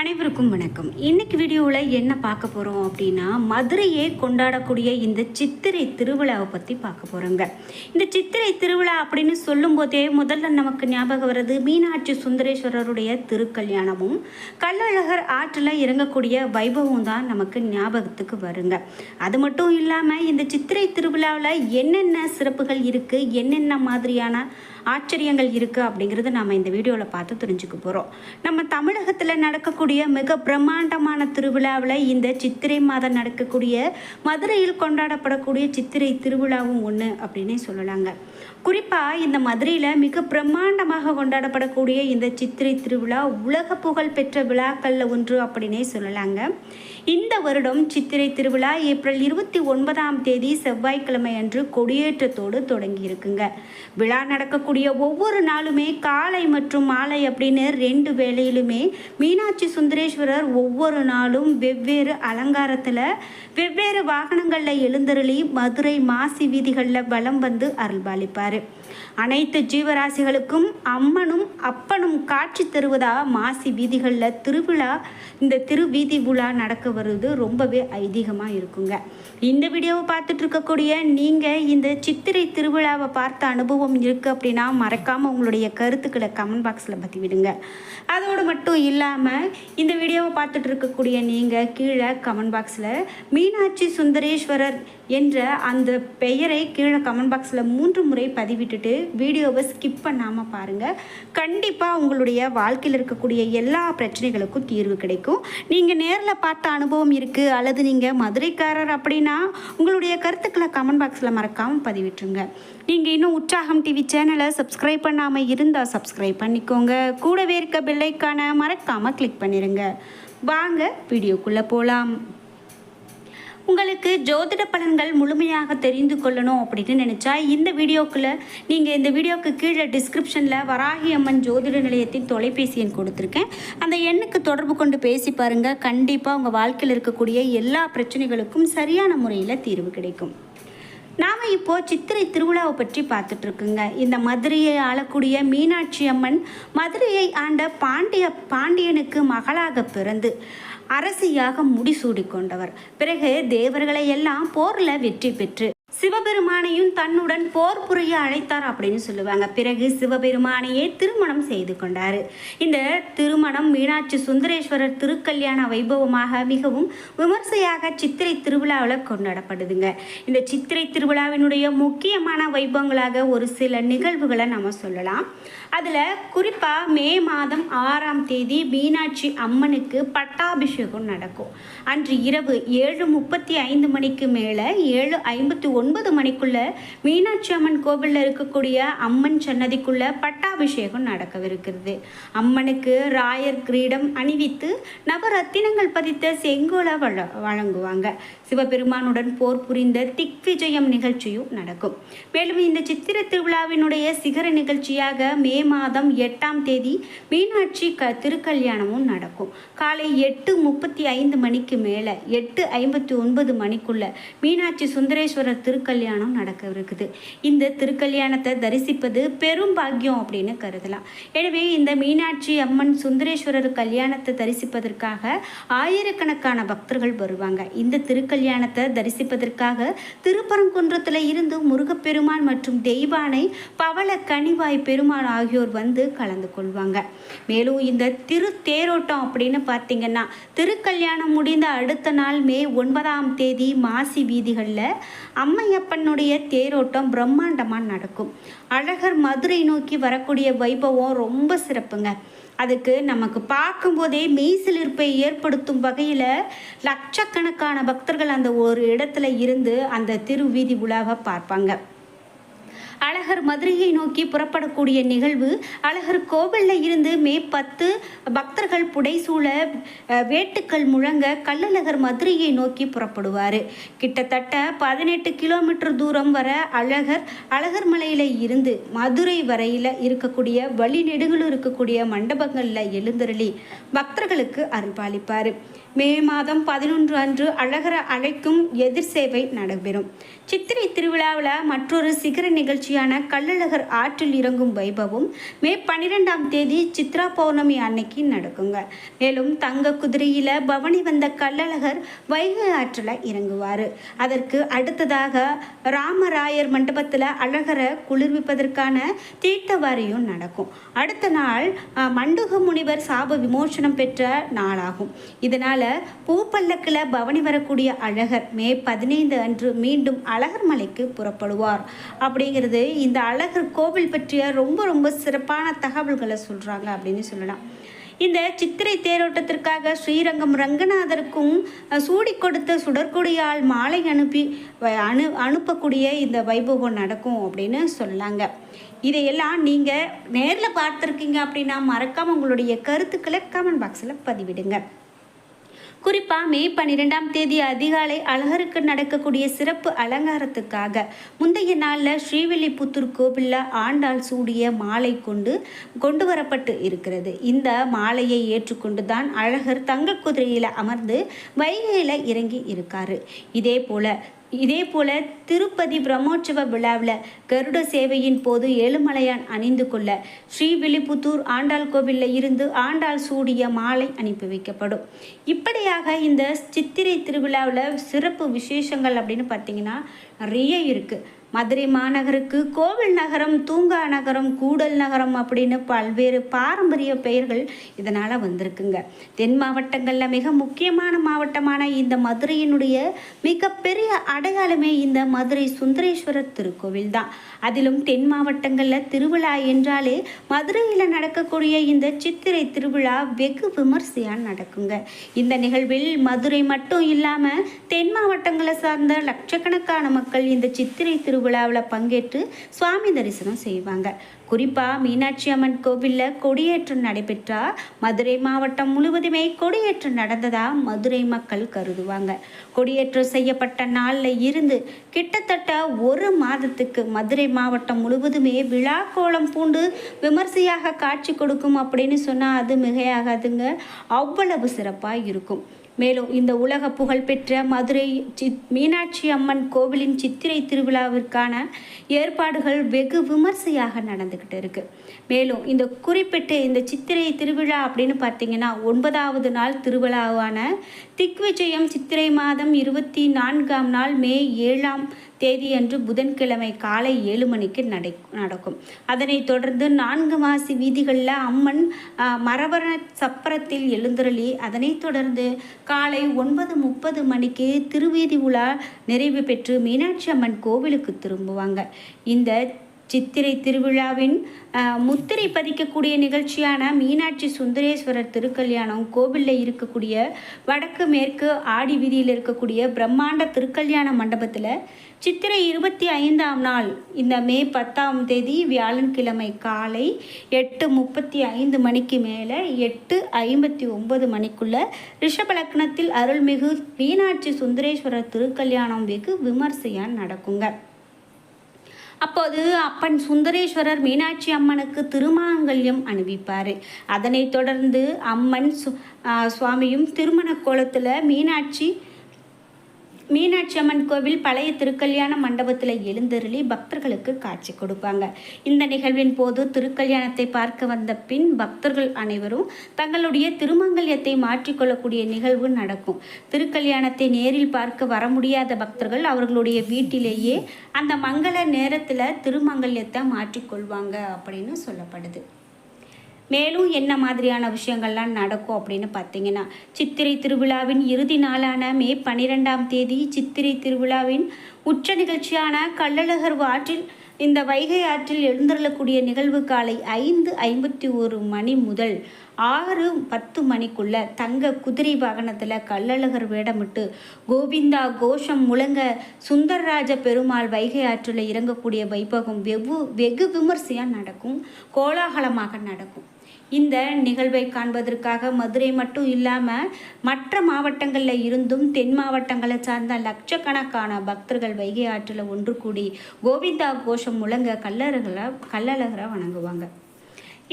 அனைவருக்கும் வணக்கம். இன்னைக்கு வீடியோவில் என்ன பார்க்க போகிறோம் அப்படின்னா மதுரையே கொண்டாடக்கூடிய இந்த சித்திரை திருவிழாவை பற்றி பார்க்க போகிறோங்க இந்த சித்திரை திருவிழா அப்படின்னு சொல்லும்போதே முதல்ல நமக்கு ஞாபகம் வர்றது மீனாட்சி சுந்தரேஸ்வரருடைய திருக்கல்யாணமும் கள்ளழகர் ஆற்றில் இறங்கக்கூடிய வைபவம் தான் நமக்கு ஞாபகத்துக்கு வருங்க. அது மட்டும் இல்லாமல் இந்த சித்திரை திருவிழாவில் என்னென்ன சிறப்புகள் இருக்குது என்னென்ன மாதிரியான ஆச்சரியங்கள் இருக்குது அப்படிங்கிறது நாம் இந்த வீடியோவில் பார்த்து தெரிஞ்சுக்க போகிறோம் நம்ம தமிழகத்தில் நடக்கக்கூடிய மிக பிரம்மாண்டமான திருவிழாவில் இந்த சித்திரை மாதம் நடக்கக்கூடிய மதுரையில் கொண்டாடப்படக்கூடிய சித்திரை திருவிழாவும் ஒன்று அப்படின்னே சொல்லலாங்க. குறிப்பாக இந்த மதுரையில் மிக பிரம்மாண்டமாக கொண்டாடப்படக்கூடிய இந்த சித்திரை திருவிழா உலக புகழ் பெற்ற விழாக்களில் ஒன்று அப்படின்னே சொல்லலாங்க. இந்த வருடம் சித்திரை திருவிழா ஏப்ரல் இருபத்தி ஒன்பதாம் தேதி செவ்வாய்க்கிழமை அன்று கொடியேற்றத்தோடு தொடங்கி இருக்குங்க விழா நடக்கக்கூடிய ஒவ்வொரு நாளுமே காலை மற்றும் மாலை அப்படின்னு ரெண்டு வேளையிலுமே மீனாட்சி சுந்தரேஸ்வரர் ஒவ்வொரு நாளும் வெவ்வேறு அலங்காரத்தில் வெவ்வேறு வாகனங்களில் எழுந்தருளி மதுரை மாசி வீதிகளில் வலம் வந்து அருள்பாலிப்பார். அனைத்து ஜீவராசிகளுக்கும் அம்மனும் அப்பனும் காட்சி தருவதா மாசி வீதிகளில் திருவிழா? இந்த திருவீதி விழா நடக்க வருது ரொம்பவே ஐதீகமாக இருக்குங்க. இந்த வீடியோவை பார்த்துட்டு இருக்கக்கூடிய நீங்கள் இந்த சித்திரை திருவிழாவை பார்த்த அனுபவம் இருக்குது அப்படின்னா மறக்காமல் உங்களுடைய கருத்துக்களை கமெண்ட் பாக்ஸில் பற்றி விடுங்க அதோடு மட்டும் இல்லாமல் இந்த வீடியோவை பார்த்துட்டு இருக்கக்கூடிய நீங்கள் கீழே கமெண்ட் பாக்ஸில் மீனாட்சி சுந்தரேஸ்வரர் என்ற அந்த பெயரை கீழே கமெண்ட் பாக்ஸில் மூன்று முறை பதிவிட்டு விட்டுட்டு வீடியோவை ஸ்கிப் பண்ணாமல் பாருங்கள் கண்டிப்பாக உங்களுடைய வாழ்க்கையில் இருக்கக்கூடிய எல்லா பிரச்சனைகளுக்கும் தீர்வு கிடைக்கும். நீங்கள் நேரில் பார்த்த அனுபவம் இருக்குது அல்லது நீங்கள் மதுரைக்காரர் அப்படின்னா உங்களுடைய கருத்துக்களை கமெண்ட் பாக்ஸில் மறக்காமல் பதிவிட்டுருங்க. நீங்கள் இன்னும் உற்சாகம் டிவி சேனலை சப்ஸ்கிரைப் பண்ணாமல் இருந்தால் சப்ஸ்கிரைப் பண்ணிக்கோங்க. கூடவே இருக்க பெல்லைக்கான மறக்காமல் கிளிக் பண்ணிடுங்க வாங்க வீடியோக்குள்ளே போகலாம் உங்களுக்கு ஜோதிட பலன்கள் முழுமையாக தெரிந்து கொள்ளணும் அப்படின்னு நினச்சா இந்த வீடியோக்குள்ளே நீங்கள் இந்த வீடியோக்கு கீழே டிஸ்கிரிப்ஷனில் வராகி அம்மன் ஜோதிட நிலையத்தின் தொலைபேசி எண் கொடுத்துருக்கேன். அந்த எண்ணுக்கு தொடர்பு கொண்டு பேசி பாருங்கள் கண்டிப்பாக உங்கள் வாழ்க்கையில் இருக்கக்கூடிய எல்லா பிரச்சனைகளுக்கும் சரியான முறையில் தீர்வு கிடைக்கும். நாம் இப்போ சித்திரை திருவிழாவை பற்றி பார்த்துட்ருக்குங்க இந்த மதுரையை ஆளக்கூடிய மீனாட்சி அம்மன் மதுரையை ஆண்ட பாண்டிய பாண்டியனுக்கு மகளாக பிறந்து அரசியாக முடிசூடி கொண்டவர். பிறகு தேவர்களை எல்லாம் போரில் வெற்றி பெற்று சிவபெருமானையும் தன்னுடன் போர் புரிய அழைத்தார் அப்படின்னு சொல்லுவாங்க. பிறகு சிவபெருமானையே திருமணம் செய்து கொண்டார். இந்த திருமணம் மீனாட்சி சுந்தரேஸ்வரர் திருக்கல்யாண வைபவமாக மிகவும் விமர்சையாக சித்திரை திருவிழாவில் கொண்டாடப்படுதுங்க. இந்த சித்திரை திருவிழாவினுடைய முக்கியமான வைபவங்களாக ஒரு சில நிகழ்வுகளை நம்ம சொல்லலாம். அதில் குறிப்பாக மே மாதம் ஆறாம் தேதி மீனாட்சி அம்மனுக்கு பட்டாபிஷேகம் நடக்கும். அன்று இரவு ஏழு முப்பத்தி ஐந்து மணிக்கு மேலே ஏழு ஐம்பத்தி ஒன்பது மணிக்குள்ள மீனாட்சி அம்மன் கோவிலில் இருக்கக்கூடிய அம்மன் சன்னதிக்குள்ள பட்டாபிஷேகம் நடக்கவிருக்கிறது. அம்மனுக்கு ராயர் கிரீடம் அணிவித்து நவரத்தினங்கள் பதித்த செங்கோலை வழ வழங்குவாங்க. சிவபெருமானுடன் போர் புரிந்த திக்விஜயம் நிகழ்ச்சியும் நடக்கும். மேலும் இந்த சித்திர திருவிழாவினுடைய சிகர நிகழ்ச்சியாக மே மாதம் எட்டாம் தேதி மீனாட்சி க திருக்கல்யாணமும் நடக்கும். காலை எட்டு முப்பத்தி ஐந்து மணிக்கு மேலே எட்டு ஐம்பத்தி ஒன்பது மணிக்குள்ள மீனாட்சி சுந்தரேஸ்வரர் திருக்கல்யாணம் நடக்கவிருக்குது. இந்த திருக்கல்யாணத்தை தரிசிப்பது பெரும் பாக்கியம் அப்படின்னு கருதலாம். எனவே இந்த மீனாட்சி அம்மன் சுந்தரேஸ்வரர் கல்யாணத்தை தரிசிப்பதற்காக ஆயிரக்கணக்கான பக்தர்கள் வருவாங்க. இந்த திருக்கல்யாணத்தை தரிசிப்பதற்காக திருப்பரங்குன்றத்தில் இருந்து முருகப்பெருமான் மற்றும் தெய்வானை பவள கனிவாய் பெருமாள் ஆகியோர் வந்து கலந்து கொள்வாங்க. மேலும் இந்த திரு தேரோட்டம் அப்படின்னு பார்த்தீங்கன்னா திருக்கல்யாணம் முடிந்த அடுத்த நாள் மே ஒன்பதாம் தேதி மாசி வீதிகளில் அம்மை மாரியப்பனுடைய தேரோட்டம் பிரம்மாண்டமாக நடக்கும். அழகர் மதுரை நோக்கி வரக்கூடிய வைபவம் ரொம்ப சிறப்புங்க. அதுக்கு நமக்கு பார்க்கும்போதே மெய்சிலிருப்பை ஏற்படுத்தும் வகையில் லட்சக்கணக்கான பக்தர்கள் அந்த ஒரு இடத்துல இருந்து அந்த திருவீதி உலாவை பார்ப்பாங்க. அழகர் மதுரையை நோக்கி புறப்படக்கூடிய நிகழ்வு அழகர் கோவிலில் இருந்து மே பத்து பக்தர்கள் புடைசூழ வேட்டுக்கள் முழங்க கள்ளழகர் மதுரையை நோக்கி புறப்படுவார். கிட்டத்தட்ட பதினெட்டு கிலோமீட்டர் தூரம் வர அழகர் அழகர் மலையில் இருந்து மதுரை வரையில் இருக்கக்கூடிய வழிநெடுகளும் இருக்கக்கூடிய மண்டபங்களில் எழுந்தருளி பக்தர்களுக்கு அருள்பாலிப்பார். மே மாதம் பதினொன்று அன்று அழகரை அழைக்கும் எதிர் சேவை நடைபெறும். சித்திரை திருவிழாவில் மற்றொரு சிகர நிகழ்ச்சி நிகழ்ச்சியான கள்ளழகர் ஆற்றில் இறங்கும் வைபவம் மே பன்னிரெண்டாம் தேதி சித்ரா பௌர்ணமி அன்னைக்கு நடக்குங்க. மேலும் தங்க குதிரையில் பவனி வந்த கள்ளழகர் வைகை ஆற்றில் இறங்குவார். அதற்கு அடுத்ததாக ராமராயர் மண்டபத்தில் அழகரை குளிர்விப்பதற்கான தீர்த்தவாரியும் நடக்கும். அடுத்த நாள் மண்டுக முனிவர் சாப விமோசனம் பெற்ற நாளாகும். இதனால் பூப்பல்லக்கில் பவனி வரக்கூடிய அழகர் மே பதினைந்து அன்று மீண்டும் அழகர் மலைக்கு புறப்படுவார். அப்படிங்கிறது இந்த அழகர் கோவில் பற்றிய ரொம்ப ரொம்ப சிறப்பான தகவல்களை சொல்கிறாங்க அப்படின்னு சொல்லலாம். இந்த சித்திரை தேரோட்டத்திற்காக ஸ்ரீரங்கம் ரங்கநாதருக்கும் சூடி கொடுத்த சுடற்கொடியால் மாலை அனுப்பி அனு அனுப்பக்கூடிய இந்த வைபவம் நடக்கும் அப்படின்னு சொல்லாங்க இதையெல்லாம் நீங்கள் நேரில் பார்த்துருக்கீங்க அப்படின்னா மறக்காமல் உங்களுடைய கருத்துக்களை கமெண்ட் பாக்ஸில் பதிவிடுங்க. குறிப்பாக மே பன்னிரெண்டாம் தேதி அதிகாலை அழகருக்கு நடக்கக்கூடிய சிறப்பு அலங்காரத்துக்காக முந்தைய நாளில் ஸ்ரீவில்லிபுத்தூர் கோவிலில் ஆண்டாள் சூடிய மாலை கொண்டு கொண்டு வரப்பட்டு இருக்கிறது. இந்த மாலையை ஏற்றுக்கொண்டு தான் அழகர் தங்க குதிரையில் அமர்ந்து வைகையில் இறங்கி இருக்காரு. இதே போல இதே போல திருப்பதி பிரம்மோற்சவ விழாவில் கருட சேவையின் போது ஏழுமலையான் அணிந்து கொள்ள ஸ்ரீவில்லிபுத்தூர் ஆண்டாள் கோவிலில் இருந்து ஆண்டாள் சூடிய மாலை அனுப்பி வைக்கப்படும். இப்படியாக இந்த சித்திரை திருவிழாவில் சிறப்பு விசேஷங்கள் அப்படின்னு பார்த்தீங்கன்னா நிறைய இருக்குது மதுரை மாநகருக்கு கோவில் நகரம் தூங்கா நகரம் கூடல் நகரம் அப்படின்னு பல்வேறு பாரம்பரிய பெயர்கள் இதனால் வந்திருக்குங்க. தென் மாவட்டங்களில் மிக முக்கியமான மாவட்டமான இந்த மதுரையினுடைய மிகப்பெரிய அடையாளமே இந்த மதுரை சுந்தரேஸ்வரர் திருக்கோவில் தான். அதிலும் தென் மாவட்டங்களில் திருவிழா என்றாலே மதுரையில் நடக்கக்கூடிய இந்த சித்திரை திருவிழா வெகு விமர்சையாக நடக்குங்க. இந்த நிகழ்வில் மதுரை மட்டும் இல்லாமல் தென் மாவட்டங்களை சார்ந்த லட்சக்கணக்கான மக்கள் இந்த சித்திரை திருவிழாவில் பங்கேற்று சுவாமி தரிசனம் செய்வாங்க. குறிப்பாக மீனாட்சி அம்மன் கோவிலில் கொடியேற்றம் நடைபெற்றா மதுரை மாவட்டம் முழுவதுமே கொடியேற்றம் நடந்ததாக மதுரை மக்கள் கருதுவாங்க. கொடியேற்றம் செய்யப்பட்ட நாளில் இருந்து கிட்டத்தட்ட ஒரு மாதத்துக்கு மதுரை மாவட்டம் முழுவதுமே விழா கோலம் பூண்டு விமர்சையாக காட்சி கொடுக்கும் அப்படின்னு சொன்னால் அது மிகையாகாதுங்க. அவ்வளவு சிறப்பாக இருக்கும். மேலும் இந்த உலக புகழ்பெற்ற மதுரை சித் மீனாட்சி அம்மன் கோவிலின் சித்திரை திருவிழாவிற்கான ஏற்பாடுகள் வெகு விமர்சையாக நடந்துக்கிட்டு இருக்கு. மேலும் இந்த குறிப்பிட்ட இந்த சித்திரை திருவிழா அப்படின்னு பார்த்தீங்கன்னா ஒன்பதாவது நாள் திருவிழாவான திக்விஜயம் சித்திரை மாதம் இருபத்தி நான்காம் நாள் மே ஏழாம் தேதியன்று புதன்கிழமை காலை ஏழு மணிக்கு நடை நடக்கும். அதனைத் தொடர்ந்து நான்கு மாசி வீதிகளில் அம்மன் ஆ, சப்பரத்தில் எழுந்தருளி அதனைத் தொடர்ந்து காலை ஒன்பது முப்பது மணிக்கு திருவீதி உலா நிறைவு பெற்று மீனாட்சி அம்மன் கோவிலுக்கு திரும்புவாங்க. இந்த சித்திரை திருவிழாவின் முத்திரை பதிக்கக்கூடிய நிகழ்ச்சியான மீனாட்சி சுந்தரேஸ்வரர் திருக்கல்யாணம் கோவிலில் இருக்கக்கூடிய வடக்கு மேற்கு ஆடி வீதியில் இருக்கக்கூடிய பிரம்மாண்ட திருக்கல்யாண மண்டபத்தில் சித்திரை இருபத்தி ஐந்தாம் நாள் இந்த மே பத்தாம் தேதி வியாழன்கிழமை காலை எட்டு முப்பத்தி ஐந்து மணிக்கு மேலே எட்டு ஐம்பத்தி ஒன்பது மணிக்குள்ள ரிஷபலக்னத்தில் அருள்மிகு மீனாட்சி சுந்தரேஸ்வரர் திருக்கல்யாணம் வெகு விமர்சையாக நடக்குங்க. அப்போது அப்பன் சுந்தரேஸ்வரர் மீனாட்சி அம்மனுக்கு திருமாங்கல்யம் அணிவிப்பார். அதனைத் தொடர்ந்து அம்மன் சு சுவாமியும் திருமண கோலத்தில் மீனாட்சி மீனாட்சி அம்மன் கோவில் பழைய திருக்கல்யாண மண்டபத்தில் எழுந்தருளி பக்தர்களுக்கு காட்சி கொடுப்பாங்க. இந்த நிகழ்வின் போது திருக்கல்யாணத்தை பார்க்க வந்த பின் பக்தர்கள் அனைவரும் தங்களுடைய திருமங்கல்யத்தை மாற்றிக்கொள்ளக்கூடிய நிகழ்வு நடக்கும். திருக்கல்யாணத்தை நேரில் பார்க்க வர முடியாத பக்தர்கள் அவர்களுடைய வீட்டிலேயே அந்த மங்கள நேரத்தில் திருமங்கல்யத்தை மாற்றிக்கொள்வாங்க அப்படின்னு சொல்லப்படுது. மேலும் என்ன மாதிரியான விஷயங்கள்லாம் நடக்கும் அப்படின்னு பார்த்தீங்கன்னா சித்திரை திருவிழாவின் இறுதி நாளான மே பன்னிரெண்டாம் தேதி சித்திரை திருவிழாவின் உச்ச நிகழ்ச்சியான கள்ளழகர் ஆற்றில் இந்த வைகை ஆற்றில் எழுந்தருளக்கூடிய நிகழ்வு காலை ஐந்து ஐம்பத்தி ஒரு மணி முதல் ஆறு பத்து மணிக்குள்ள தங்க குதிரை வாகனத்தில் கள்ளழகர் வேடமிட்டு கோவிந்தா கோஷம் முழங்க சுந்தரராஜ பெருமாள் வைகை ஆற்றில் இறங்கக்கூடிய வைபவம் வெகு வெகு விமர்சையாக நடக்கும் கோலாகலமாக நடக்கும். இந்த நிகழ்வை காண்பதற்காக மதுரை மட்டும் இல்லாமல் மற்ற மாவட்டங்களில் இருந்தும் தென் மாவட்டங்களை சார்ந்த லட்சக்கணக்கான பக்தர்கள் வைகை ஆற்றில் ஒன்று கூடி கோவிந்தா கோஷம் முழங்க கல்லறகளை கல்லழகரை வணங்குவாங்க.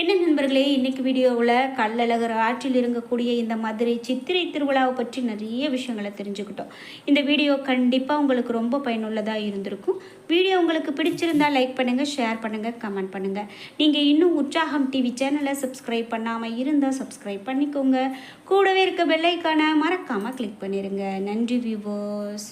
என்ன நண்பர்களே இன்னைக்கு வீடியோவில் கல்லழகர் ஆற்றில் இருக்கக்கூடிய இந்த மதுரை சித்திரை திருவிழாவை பற்றி நிறைய விஷயங்களை தெரிஞ்சுக்கிட்டோம். இந்த வீடியோ கண்டிப்பாக உங்களுக்கு ரொம்ப பயனுள்ளதாக இருந்திருக்கும். வீடியோ உங்களுக்கு பிடிச்சிருந்தா லைக் பண்ணுங்கள் ஷேர் பண்ணுங்கள் கமெண்ட் பண்ணுங்கள் நீங்கள் இன்னும் உற்சாகம் டிவி சேனலை சப்ஸ்கிரைப் பண்ணாமல் இருந்தால் சப்ஸ்கிரைப் பண்ணிக்கோங்க. கூடவே இருக்க பெல்லைக்கான மறக்காமல் கிளிக் பண்ணிடுங்க நன்றி வியூவர்ஸ்